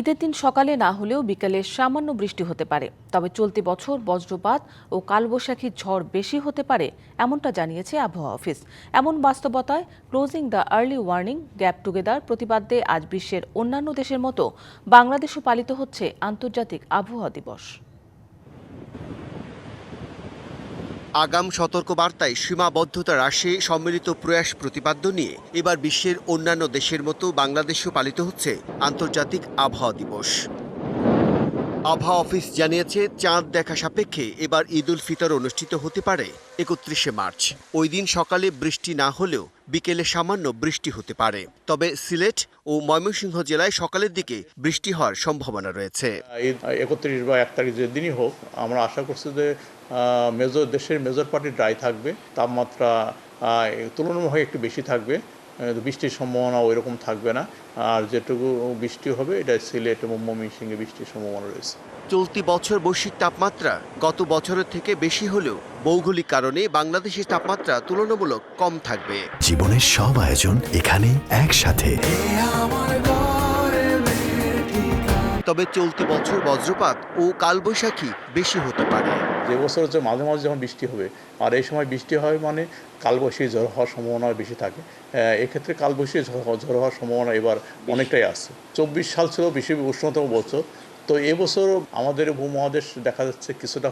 ঈদের দিন সকালে না হলেও বিকালে সামান্য বৃষ্টি হতে পারে। তবে চলতি বছর বজ্রপাত ও কালবৈশাখী ঝড় বেশি হতে পারে এমনটা জানিয়েছে আবহাওয়া অফিস। এমন বাস্তবতায় closing the early warning gap together প্রতিবাদে আজ বিশ্বের অন্যান্য দেশের মতো বাংলাদেশও পালিত হচ্ছে আন্তর্জাতিক আবহাওয়া দিবস। আগাম সতর্ক বার্তায় সীমাবদ্ধতা হ্রাসে সম্মিলিত প্রয়াস প্রতিপাদ্য নিয়ে এবার বিশ্বের অন্যান্য দেশের মতো বাংলাদেশেও পালিত হচ্ছে আন্তর্জাতিক আবহাওয়া দিবস। আবহাওয়া অফিস জানিয়েছে, চাঁদ দেখা সাপেক্ষে এবার ঈদ উল ফিতর অনুষ্ঠিত হতে পারে একত্রিশে মার্চ। ওই দিন সকালে বৃষ্টি না হলেও বিকেলে সামান্য বৃষ্টি হতে পারে। তবে সিলেট ও ময়মনসিংহ জেলায় সকালের দিকে বৃষ্টি হওয়ার সম্ভাবনা রয়েছে। একত্রিশ বা এক তারিখ যে দিনই হোক, আমরা আশা করছি যে মেজর দেশের মেজর পার্টি ড্রাই থাকবে, তাপমাত্রা তুলনামূলক একটু বেশি থাকবে। বৃষ্টির সম্ভাবনা ওই রকম থাকবে না। আর যেটুকু বৃষ্টি হবে এটা সিলেট এবং ময়মনসিংহে বৃষ্টির সম্ভাবনা রয়েছে। চলতি বছর বৈশ্বিক তাপমাত্রা গত বছরের থেকে বেশি হলেও ভৌগোলিক কারণে বাংলাদেশের তাপমাত্রা তুলনামূলক কম থাকবে। জীবনের সব আয়োজন এখানে একসাথে। তবে চলতি বছর বজ্রপাত ও কালবৈশাখী বেশি হতে পারে। যে বছর হচ্ছে মাঝে মাঝে যখন বৃষ্টি হবে আর এই সময় বৃষ্টি হয় মানে কালবৈশাখী ঝড় হওয়ার সম্ভাবনা বেশি থাকে। এক্ষেত্রে কালবৈশাখী ঝড় ঝড় হওয়ার সম্ভাবনা এবার অনেকটাই আছে। চব্বিশ সাল ছিল বেশি উষ্ণতম বছর তো এবছর আমাদের ভূমহাদেশ দেখা যাচ্ছে কিছুটা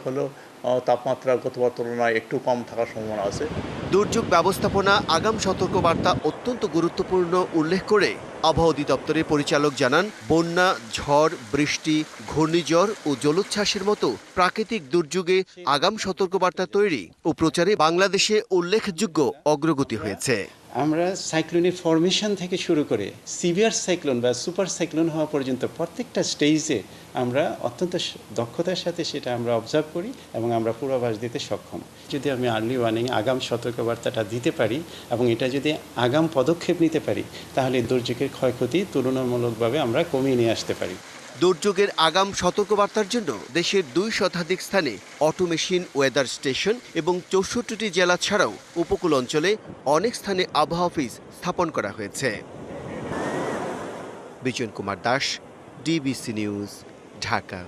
আহ, তাপমাত্রা গতবার তুলনায় একটু কম থাকার সম্ভাবনা আছে। দুর্যোগ ব্যবস্থাপনা আগাম সতর্কবার্তা অত্যন্ত গুরুত্বপূর্ণ উল্লেখ করে আবহাওয়া অধিদপ্তরের পরিচালক জানান বন্যা ঝড় বৃষ্টি ঘূর্ণিঝড় ও জলোচ্ছ্বাসের মতো প্রাকৃতিক দুর্যোগে আগাম সতর্কবার্তা তৈরি ও প্রচারে বাংলাদেশে উল্লেখযোগ্য অগ্রগতি হয়েছে। আমরা সাইক্লোনের ফরমেশন থেকে শুরু করে সিভিয়ার সাইক্লোন বা সুপার সাইক্লোন হওয়া পর্যন্ত প্রত্যেকটা স্টেজে আমরা অত্যন্ত দক্ষতার সাথে সেটা আমরা অবজার্ভ করি এবং আমরা পূর্বাভাস দিতে সক্ষম। যদি আমি আর্লি ওয়ার্নিং আগাম সতর্কবার্তাটা দিতে পারি এবং এটা যদি আগাম পদক্ষেপ নিতে পারি, তাহলে দুর্যোগের ক্ষয়ক্ষতি তুলনামূলকভাবে আমরা কমিয়ে নিয়ে আসতে পারি। দুর্যোগের আগাম সতর্কবার্তার জন্য দেশের দুই শতাধিক স্থানে অটোমেশিন ওয়েদার স্টেশন এবং চৌষট্টিটি জেলা ছাড়াও উপকূল অঞ্চলে অনেক স্থানে আবহাওয়া অফিস স্থাপন করা হয়েছে। Bijon Kumar Das, DBC news, Dhaka.